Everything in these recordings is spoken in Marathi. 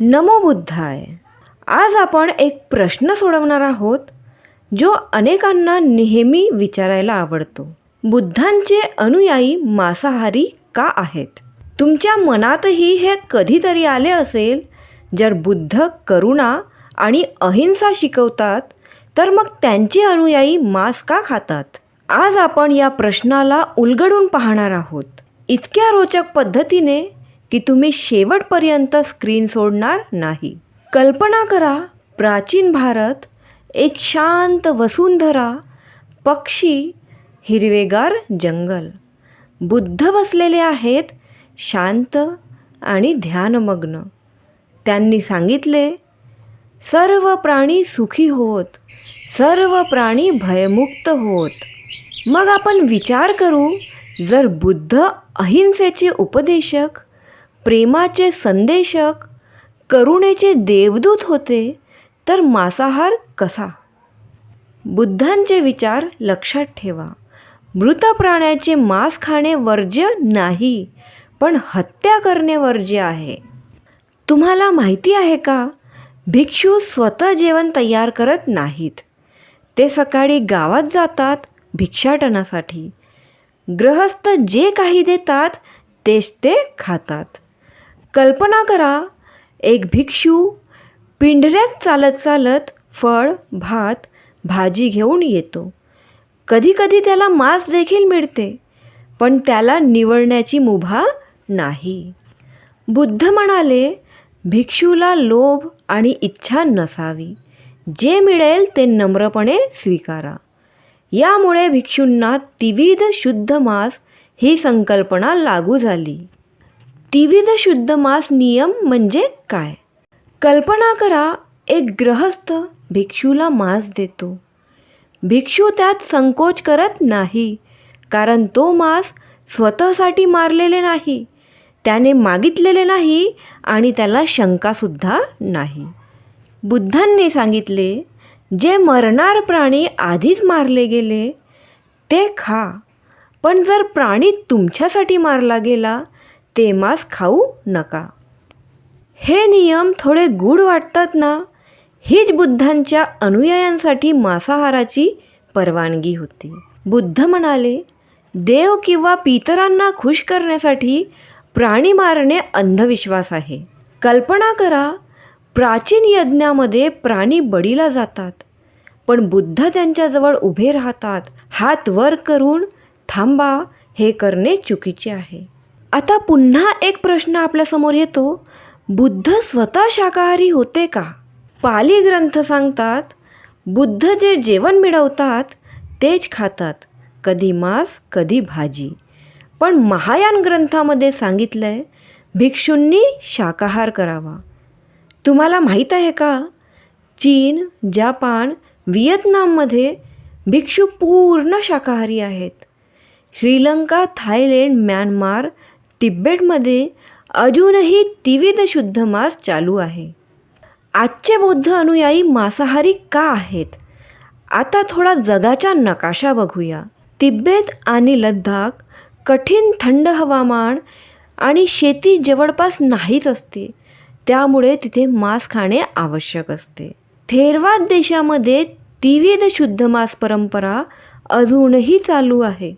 नमो बुद्धाय. आज आपण एक प्रश्न सोडवणार आहोत जो अनेकांना नेहमी विचारायला आवडतो. बुद्धांचे अनुयायी मांसाहारी का आहेत? तुमच्या मनातही हे कधीतरी आले असेल? जर बुद्ध करुणा आणि अहिंसा शिकवतात तर मग त्यांचे अनुयायी मांस का खातात? आज आपण या प्रश्नाला उलगडून पाहणार आहोत. इतक्या रोचक पद्धतीने की तुम्ही शेवटपर्यंत स्क्रीन सोडणार नाही. कल्पना करा प्राचीन भारत एक शांत वसुंधरा पक्षी हिरवेगार जंगल. बुद्ध बसलेले आहेत शांत आणि ध्यानमग्न. त्यांनी सांगितले सर्व प्राणी सुखी होत सर्व प्राणी भयमुक्त होत. मग आपण विचार करू जर बुद्ध अहिंसेचे उपदेशक प्रेमाचे संदेशक करुणेचे देवदूत होते तर मांसाहार कसा? बुद्धांचे विचार लक्षात ठेवा. मृत प्राण्याचे मांस खाणे वर्ज्य नाही पण हत्या करणे वर्ज्य आहे. तुम्हाला माहिती आहे का? भिक्षू स्वतः जेवण तयार करत नाहीत. ते सकाळी गावात जातात भिक्षाटनासाठी. ग्रहस्थ जे काही देतात तेच ते खातात. कल्पना करा एक भिक्षू पिंढऱ्यात चालत चालत फळ भात भाजी घेऊन येतो. कधीकधी त्याला मांस देखील मिळते पण त्याला निवडण्याची मुभा नाही. बुद्ध म्हणाले भिक्षूला लोभ आणि इच्छा नसावी. जे मिळेल ते नम्रपणे स्वीकारा. यामुळे भिक्षूंना तिविध शुद्ध मांस ही संकल्पना लागू झाली. त्रिविध शुद्ध मांस नियम म्हणजे काय? कल्पना करा एक ग्रहस्थ भिक्षूला मांस देतो. भिक्षू त्यात संकोच करत नाही कारण तो मांस स्वतःसाठी मारलेले नाही त्याने मागितलेले नाही आणि त्याला शंकासुद्धा नाही. बुद्धांनी सांगितले जे मरणार प्राणी आधीच मारले गेले ते खा पण जर प्राणी तुमच्यासाठी मारला गेला ते मांस खाऊ नका. हे नियम थोडे गूढ वाटतात ना? हीच बुद्धांच्या अनुयायांसाठी मांसाहाराची परवानगी होती. बुद्ध म्हणाले देव किंवा पितरांना खुश करण्यासाठी प्राणी मारणे अंधविश्वास आहे. कल्पना करा प्राचीन यज्ञामध्ये प्राणी बळीला जातात. पण बुद्ध त्यांच्याजवळ उभे राहतात. हात वर करून थांबा हे करणे चुकीचे आहे. आता पुन्हा एक प्रश्न आपल्यासमोर येतो. बुद्ध स्वतः शाकाहारी होते का? पाली ग्रंथ सांगतात बुद्ध जे जेवण मिळवतात तेच खातात कधी मांस कधी भाजी. पण महायान ग्रंथामध्ये सांगितलं आहे भिक्षूंनी शाकाहार करावा. तुम्हाला माहीत आहे का? चीन जपान व्हिएतनाममध्ये भिक्षू पूर्ण शाकाहारी आहेत. श्रीलंका थायलंड म्यानमार तिबेटमध्ये अजूनही तिविध शुद्ध मास चालू आहे. आजचे बौद्ध अनुयायी मांसाहारी का आहेत? आता थोडा जगाचा नकाशा बघूया. तिबेत आणि लद्दाख कठीण थंड हवामान आणि शेती जवळपास नाहीच असते. त्यामुळे तिथे मांस खाणे आवश्यक असते. थेरवाद देशामध्ये तिविध शुद्ध मांस परंपरा अजूनही चालू आहे.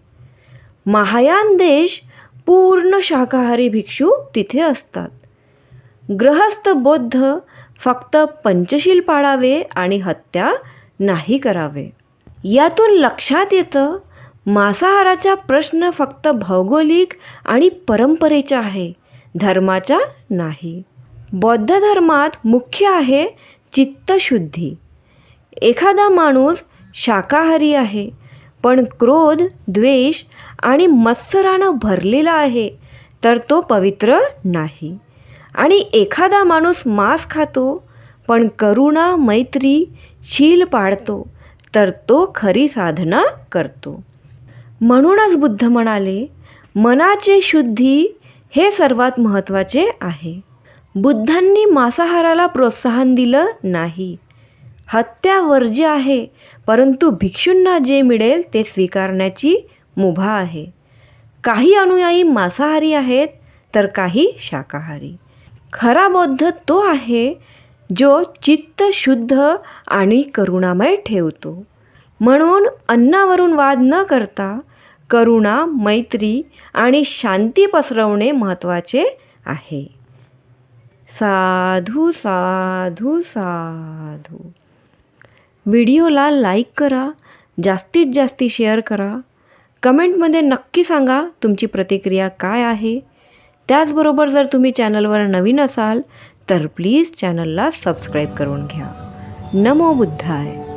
महायान देश पूर्ण शाकाहारी भिक्षू तिथे असतात. ग्रहस्थ बौद्ध फक्त पंचशील पाळावे आणि हत्या नाही करावे. यातून लक्षात येतं मांसाहाराचा प्रश्न फक्त भौगोलिक आणि परंपरेचा आहे धर्माचा नाही. बौद्ध धर्मात मुख्य आहे चित्तशुद्धी. एखादा माणूस शाकाहारी आहे पण क्रोध द्वेष आणि मत्सरानं भरलेला आहे तर तो पवित्र नाही. आणि एखादा माणूस मांस खातो पण करुणा मैत्री शील पाळतो तर तो खरी साधना करतो. म्हणूनच बुद्ध म्हणाले मनाचे शुद्धी हे सर्वात महत्त्वाचे आहे. बुद्धांनी मांसाहाराला प्रोत्साहन दिलं नाही. हत्या वर्ज्य आहे परंतु भिक्षूंना जे मिळेल ते स्वीकारण्याची मुभा आहे. काही अनुयायी मांसाहारी आहेत तर काही शाकाहारी. खरा बौद्ध तो आहे जो चित्त शुद्ध आणि करुणामय ठेवतो. म्हणून अन्नावरून वाद न करता करुणा मैत्री आणि शांती पसरवणे महत्त्वाचे आहे. साधू साधू साधू. व्हिडिओला लाईक करा जास्तीत जास्त शेअर करा. कमेंटमध्ये नक्की सांगा तुमची प्रतिक्रिया काय आहे. त्याचबरोबर जर तुम्ही चॅनलवर नवीन असाल तर प्लीज चॅनलला सबस्क्राईब करून घ्या. नमो बुद्धाय.